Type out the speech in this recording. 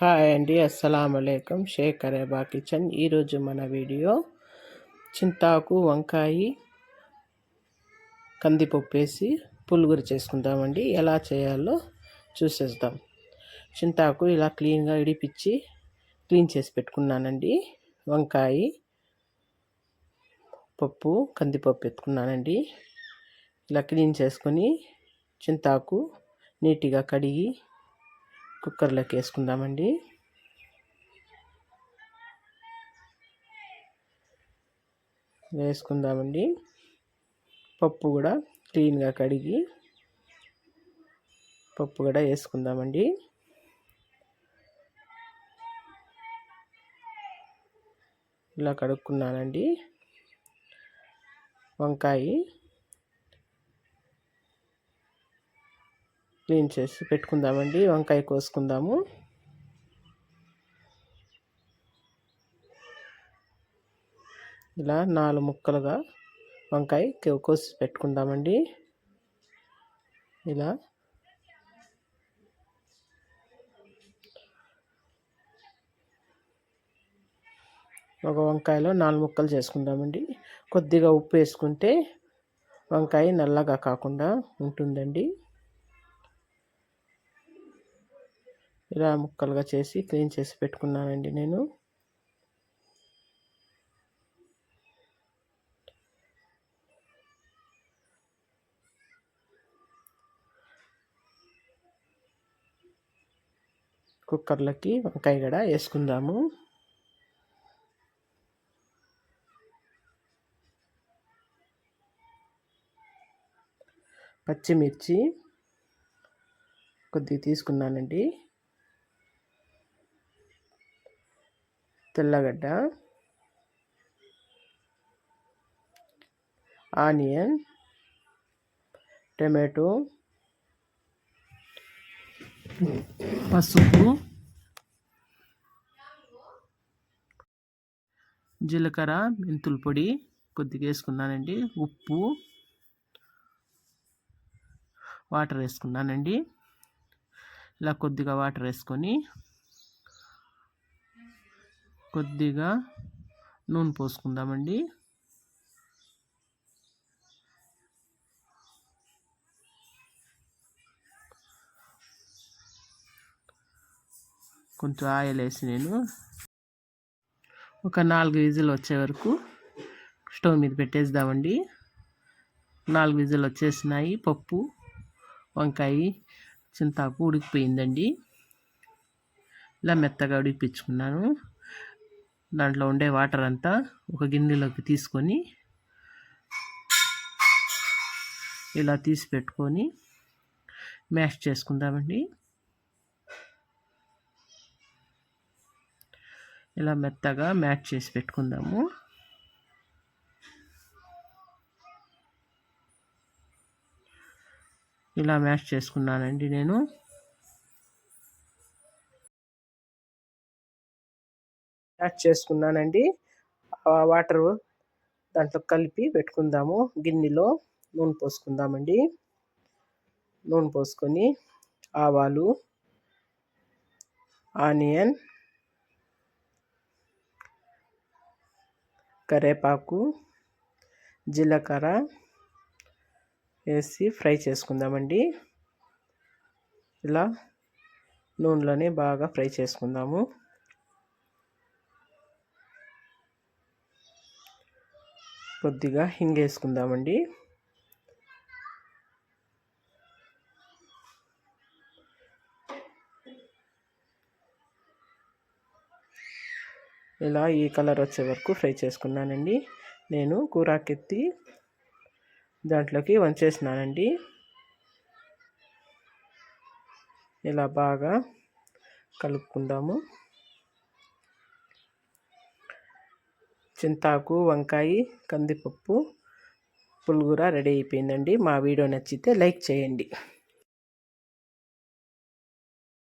Hi అండి అస్సలం Sheikh అరేబా kitchen. ఈరోజు మన వీడియో చింతాకు వంకాయ కందిపప్పు వేసి పులుగురు చేసుకుందామండి. ఎలా చేయాలో చూసేద్దాం. చింతాకు ఇలా క్లీన్గా ఇడిపించి క్లీన్ చేసి పెట్టుకున్నానండి. వంకాయ పప్పు కందిపప్పు పెట్టుకున్నానండి ఇలా క్లీన్ చేసుకొని చింతాకు నీట్గా కడిగి కుక్కర్లోకి వేసుకుందామండి. వేసుకుందామండి. పప్పు కూడా క్లీన్గా కడిగి పప్పు కూడా వేసుకుందామండి. ఇలా కడుక్కున్నానండి. వంకాయ క్లీన్ చేసి పెట్టుకుందామండి. వంకాయ కోసుకుందాము. ఇలా నాలుగు ముక్కలుగా వంకాయ కోసి పెట్టుకుందామండి. ఇలా. ఒక వంకాయలో నాలుగు ముక్కలు చేసుకుందామండి. కొద్దిగా ఉప్పు వేసుకుంటే వంకాయ నల్లగా కాకుండా ఉంటుందండి. ఇలా ముక్కలుగా చేసి క్లీన్ చేసి పెట్టుకున్నానండి నేను. కుక్కర్లకి వంకాయ కూడా వేసుకుందాము. పచ్చిమిర్చి కొద్దిగా తీసుకున్నానండి. తెల్లగడ్డ ఆనియన్ టమాటో పసుపు జీలకర్ర మెంతుల పొడి కొద్దిగా వేసుకున్నానండి ఉప్పు వాటర్ వేసుకున్నానండి. ఇలా కొద్దిగా వాటర్ వేసుకొని కొద్దిగా నూనె పోసుకుందామండి. కొంచెం ఆయిల్ వేసి నేను ఒక నాలుగు విజిల్ వచ్చే వరకు స్టవ్ మీద పెట్టేద్దామండి. నాలుగు విజిల్ వచ్చేసినాయి పప్పు వంకాయ చింతాకు ఉడికిపోయిందండి. ఇలా మెత్తగా ఉడికిపించుకున్నాను దాంట్లో ఉండే వాటర్ అంతా ఒక గిన్నెలోకి తీసుకొని ఇలా తీసి పెట్టుకొని మ్యాష్ చేసుకుందామండి. ఇలా మెత్తగా మ్యాష్ చేసి పెట్టుకుందాము. ఇలా మ్యాష్ చేసుకున్నానండి నేను. యాడ్ చేసుకున్నానండి. వాటర్ దాంట్లో కలిపి పెట్టుకుందాము. గిన్నెలో నూనె పోసుకుందామండి. నూనె పోసుకొని ఆవాలు ఆనియన్ కరేపాకు జీలకర్ర వేసి ఫ్రై చేసుకుందామండి. ఇలా నూనెలోనే బాగా ఫ్రై చేసుకుందాము. కొద్దిగా హింగేసుకుందామండి ఇలా ఈ కలర్ వచ్చే వరకు ఫ్రై చేసుకున్నానండి. నేను కూరాకెత్తి దాంట్లోకి వంచేసినానండి. ఇలా బాగా కలుపుకుందాము. చింతాకు వంకాయ కందిపప్పు పులుగుర రెడీ అయిపోయిందండి. మా వీడియో నచ్చితే లైక్ చేయండి.